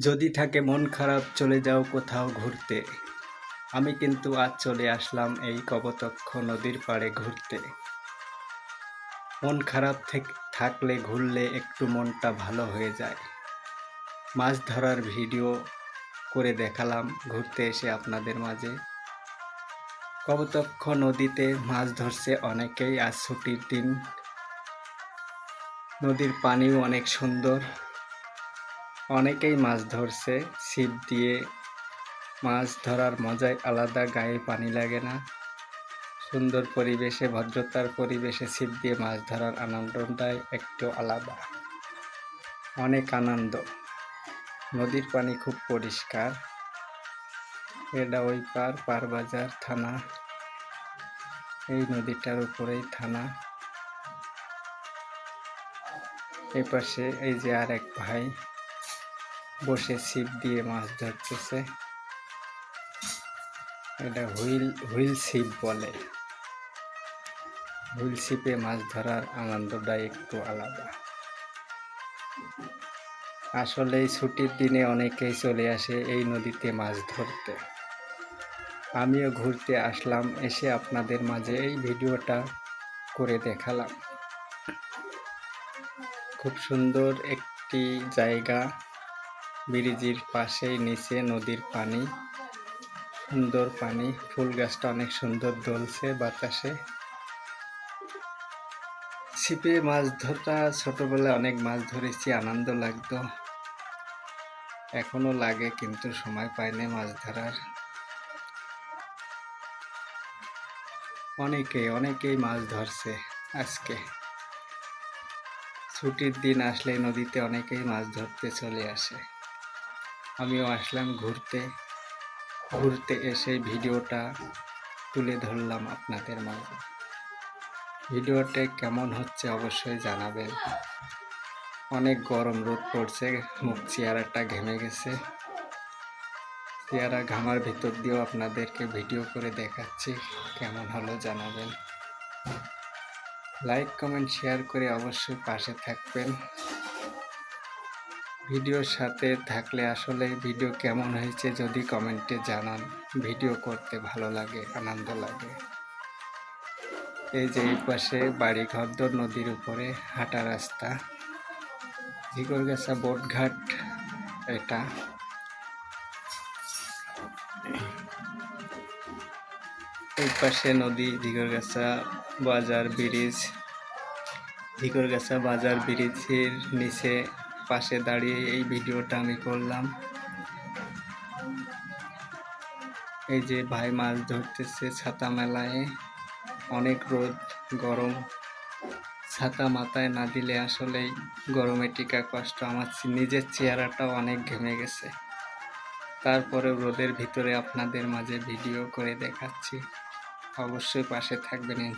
যদি থাকে মন খারাপ, চলে যাও কোথাও ঘুরতে। আমি কিন্তু আজ চলে আসলাম এই কপোতক্ষ নদীর পাড়ে ঘুরতে। মন খারাপ থেক- থাকলে ঘুরলে একটু মনটা ভালো হয়ে যায়। মাছ ধরার ভিডিও করে দেখালাম ঘুরতে এসে আপনাদের মাঝে। কবতক্ষ নদীতে মাছ ধরছে অনেকেই, আজ ছুটির দিন। নদীর পানিও অনেক সুন্দর। অনেকেই মাছ ধরছে, ছিপ দিয়ে। মাছ ধরার মজাই আলাদা, গায়ে পানি লাগে না। সুন্দর পরিবেশে, ভদ্রতার পরিবেশে ছিপ দিয়ে মাছ ধরার আনন্দটাই একটু আলাদা। অনেক আনন্দ। নদীর পানি খুব পরিষ্কার। এটা ওই পার পারবাজার থানা। এই নদীটার উপরেই থানা। এই পাশে এই যে আর এক ভাই। বসে ছিপ দিয়ে মাছ ধরতেছে। এটা হুইল হুইল ছিপ বলে। হুইল ছিপে মাছ ধরার আনন্দটা একটু আলাদা। আসলে এই ছুটির দিনে অনেকেই চলে আসে এই নদীতে মাছ ধরতে। আমিও ঘুরতে আসলাম, এসে আপনাদের মাঝে এই ভিডিওটা করে দেখালাম। খুব সুন্দর একটি জায়গা। ব্রিজের পাশেই, নিচে নদীর পানি, সুন্দর পানি। ফুল গাছটা অনেক সুন্দর দোলছে বাতাসে। ছিপে মাছ ধরটা ছোটবেলায় অনেক মাছ ধরেছি, আনন্দ লাগতো। এখনও লাগে কিন্তু সময় পাই না মাছ ধরার। অনেকেই অনেকেই মাছ ধরছে আজকে। ছুটির দিন আসলে নদীতে অনেকেই মাছ ধরতে চলে আসে। আমিও আসলাম ঘুরতে। ঘুরতে এসে ভিডিওটা তুলে ধরলাম আপনাদের মাঝে। ভিডিওটা কেমন হচ্ছে অবশ্যই জানাবেন। অনেক গরম রোদ পড়ছে, মুখ চেয়ারাটা ঘেমে গেছে। চেয়ারা ঘামার ভিতর দিয়েও আপনাদেরকে ভিডিও করে দেখাচ্ছি, কেমন হলো জানাবেন। লাইক, কমেন্ট, শেয়ার করে অবশ্যই পাশে থাকবেন। ভিডিওর সাথে থাকলে আসলে ভিডিও কেমন হয়েছে যদি কমেন্টে জানান। ভিডিও করতে ভালো লাগে, আনন্দ লাগে। এই যে এই পাশে বাড়ি ঘরদর নদীর উপরে, হাঁটা রাস্তা। ঝিকরগাছা বোটঘাট, এটা। এই পাশে নদী ঝিকরগাছা বাজার, ব্রিজ। ঝিকরগাছা বাজার, ব্রিজের নিচে পাশে দাঁড়িয়ে এই ভিডিওটা আমি করলাম। এই যে ভাই মাছ ধরতেছে ছাতা মেলায়। অনেক রোদ, গরম। ছাতা মাথায় না দিলে আসলেই গরমে টিকা কষ্ট। আমার নিজের চেহারাটাও অনেক ঘেমে গেছে। তারপরে রোদের ভিতরে আপনাদের মাঝে ভিডিও করে দেখাচ্ছি। অবশ্যই পাশে থাকবেন।